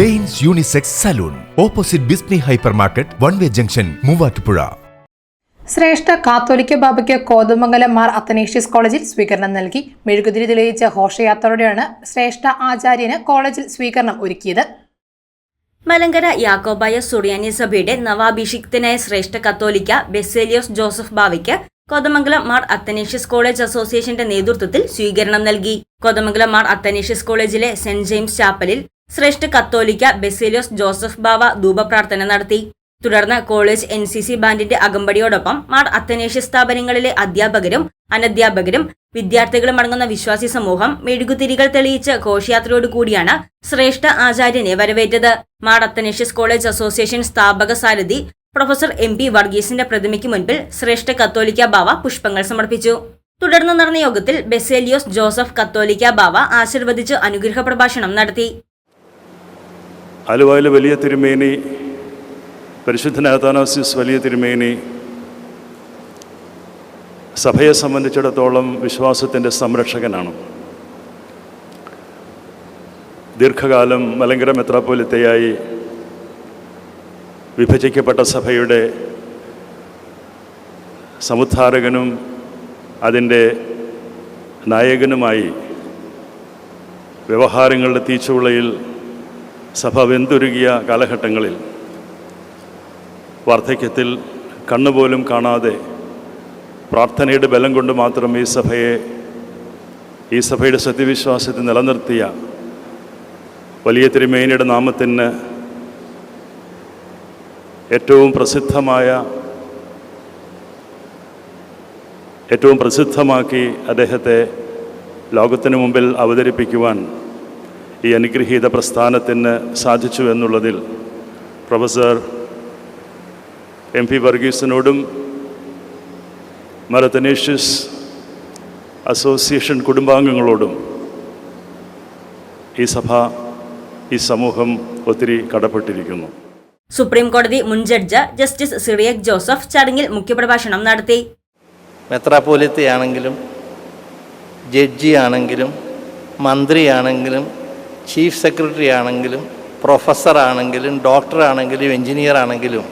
Danes unisex salon opposite ബിസ്നി hypermarket one way junction Muvattupuzha. ശ്രേഷ്ഠ കാത്തോലിക്ക ബാബയ്ക്ക് കോതമംഗലം മാർ അത്തനേഷ്യസ് കോളേജിൽ സ്വീകരണം നൽകി. മെഴുകുതിരി തെളിയിച്ച ഘോഷയാത്രയോടെയാണ് ശ്രേഷ്ഠ ആചാര്യന് കോളേജിൽ സ്വീകരണം ഒരുക്കിയത്. മലങ്കര യാക്കോബായ സുറിയാനി സഭയുടെ നവാഭിഷിക്തനായ ശ്രേഷ്ഠ കത്തോലിക്ക ബെസേലിയോസ് ജോസഫ് ബാവയ്ക്ക് കോതമംഗലം മാർ അത്തനേഷ്യസ് കോളേജ് അസോസിയേഷന്റെ നേതൃത്വത്തിൽ സ്വീകരണം നൽകി. കോതമംഗലം മാർ അത്തനേഷ്യസ് കോളേജിലെ സെന്റ് ജെയിംസ് ചാപ്പലിൽ ശ്രേഷ്ഠ കത്തോലിക്ക ബെസേലിയോസ് ജോസഫ് ബാവ ധൂപപ്രാർത്ഥന നടത്തി. തുടർന്ന് കോളേജ് എൻ സി സി ബാൻഡിന്റെ അകമ്പടിയോടൊപ്പം മാർ അത്തനേഷ്യ സ്ഥാപനങ്ങളിലെ അധ്യാപകരും അനധ്യാപകരും വിദ്യാർത്ഥികളും അടങ്ങുന്ന വിശ്വാസി സമൂഹം മെഴുകുതിരികൾ തെളിയിച്ച് ഘോഷയാത്രയോടുകൂടിയാണ് ശ്രേഷ്ഠ ആചാര്യനെ വരവേറ്റത്. മാർ അത്തനേഷ്യസ് കോളേജ് അസോസിയേഷൻ സ്ഥാപക സാരഥി പ്രൊഫസർ എം പി വർഗീസിന്റെ പ്രതിമയ്ക്ക് മുൻപിൽ ശ്രേഷ്ഠ കത്തോലിക്ക ബാവ പുഷ്പങ്ങൾ സമർപ്പിച്ചു. തുടർന്ന് നടന്ന യോഗത്തിൽ ബെസേലിയോസ് ജോസഫ് കത്തോലിക്ക ബാവ ആശീർവദിച്ച് അനുഗ്രഹ പ്രഭാഷണം നടത്തി. ആലുവായിലെ വലിയ തിരുമേനി പരിശുദ്ധനാഥാനോസിസ് വലിയ തിരുമേനി സഭയെ സംബന്ധിച്ചിടത്തോളം വിശ്വാസത്തിന്റെ സംരക്ഷകനാണ്. ദീർഘകാലം മലങ്കര മെത്രാപ്പോലിത്തയായി വിഭജിക്കപ്പെട്ട സഭയുടെ സമുദ്ധാരകനും അതിന്റെ നായകനുമായി വ്യവഹാരങ്ങളുടെ തീച്ചുളയിൽ സഭ വെന്തുരുകിയ കാലഘട്ടങ്ങളിൽ വാർദ്ധക്യത്തിൽ കണ്ണുപോലും കാണാതെ പ്രാർത്ഥനയുടെ ബലം കൊണ്ട് മാത്രം ഈ സഭയെ ഈ സഭയുടെ സത്യവിശ്വാസത്തെ നിലനിർത്തിയ വലിയ തിരുമേനിയുടെ നാമത്തിന് ഏറ്റവും പ്രസിദ്ധമായ ഏറ്റവും പ്രസിദ്ധമാക്കി അദ്ദേഹത്തെ ലോകത്തിനു മുമ്പിൽ അവതരിപ്പിക്കുവാൻ ഈ അനുഗ്രഹീത പ്രസ്ഥാനത്തിന് സാധിച്ചു എന്നുള്ളതിൽ പ്രൊഫസർ എം പി വർഗീസിനോടും മരത്തനേഷ്യസ് അസോസിയേഷൻ കുടുംബാംഗങ്ങളോടും ഈ സഭ ഈ സമൂഹം ഒത്തിരി കടപ്പെട്ടിരിക്കുന്നു. സുപ്രീം കോടതി മുൻ ജഡ്ജ് ജസ്റ്റിസ് സിറിയക് ജോസഫ് ചടങ്ങിൽ മുഖ്യപ്രഭാഷണം നടത്തി. മെത്രാപോലിത്തയാണെങ്കിലും ജഡ്ജിയാണെങ്കിലും മന്ത്രിയാണെങ്കിലും ചീഫ് സെക്രട്ടറി ആണെങ്കിലും പ്രൊഫസറാണെങ്കിലും ഡോക്ടറാണെങ്കിലും എഞ്ചിനീയർ ആണെങ്കിലും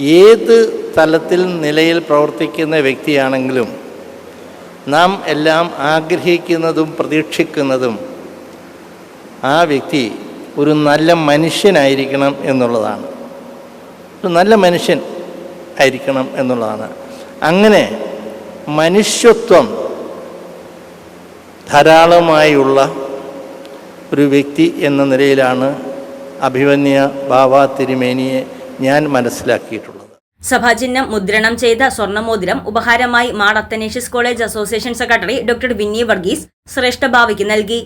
ഏത് തലത്തിൽ നിലയിൽ പ്രവർത്തിക്കുന്ന വ്യക്തിയാണെങ്കിലും നാം എല്ലാം ആഗ്രഹിക്കുന്നതും പ്രതീക്ഷിക്കുന്നതും ആ വ്യക്തി ഒരു നല്ല മനുഷ്യനായിരിക്കണം എന്നുള്ളതാണ്. ഒരു നല്ല മനുഷ്യൻ ആയിരിക്കണം എന്നുള്ളതാണ്. അങ്ങനെ മനുഷ്യത്വം ധാരാളമായുള്ള ഒരു വ്യക്തി എന്ന നിലയിലാണ് അഭിമന്യ ബാബ തിരുമേനിയെ ഞാൻ മനസ്സിലാക്കിയിട്ടുള്ളത്. സഭാചിഹ്നം മുദ്രണം ചെയ്ത സ്വർണമോതിരം ഉപഹാരമായി Mar Athanasius college association secretary doctor Vinny Varghese ശ്രേഷ്ഠ ഭാവിക്ക് നൽകി.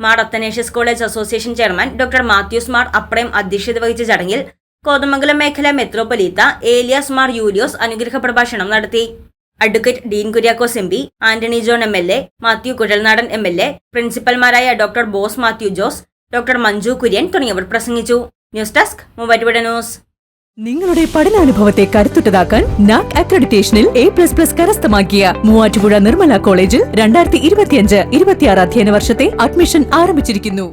Mar Athanasius college association chairman doctor Mathews Mar Aprem അധ്യക്ഷത വഹിച്ച ചടങ്ങിൽ കോതമംഗലം മേഖല മെത്രോപൊലീത്ത ഏലിയാസ് മാർ യൂലിയോസ് അനുഗ്രഹ പ്രഭാഷണം നടത്തി. Advocate Dean Kuriakose M P Antony John M L A Mathew Kuzhalnadan M L A പ്രിൻസിപ്പൽമാരായ doctor Bose Mathew Jose doctor Manju Kurian തുടങ്ങിയവർ പ്രസംഗിച്ചു. News desk Muvattupuzha news. നിങ്ങളുടെ പഠനാനുഭവത്തെ കരുത്തുറ്റതാക്കാൻ നാക് അക്രഡിറ്റേഷനിൽ എ പ്ലസ് പ്ലസ് കരസ്ഥമാക്കിയ മൂവാറ്റുപുഴ നിർമ്മല കോളേജിൽ രണ്ടായിരത്തി ഇരുപത്തിയഞ്ച് ഇരുപത്തിയാറ് അധ്യയന വർഷത്തെ അഡ്മിഷൻ ആരംഭിച്ചിരിക്കുന്നു.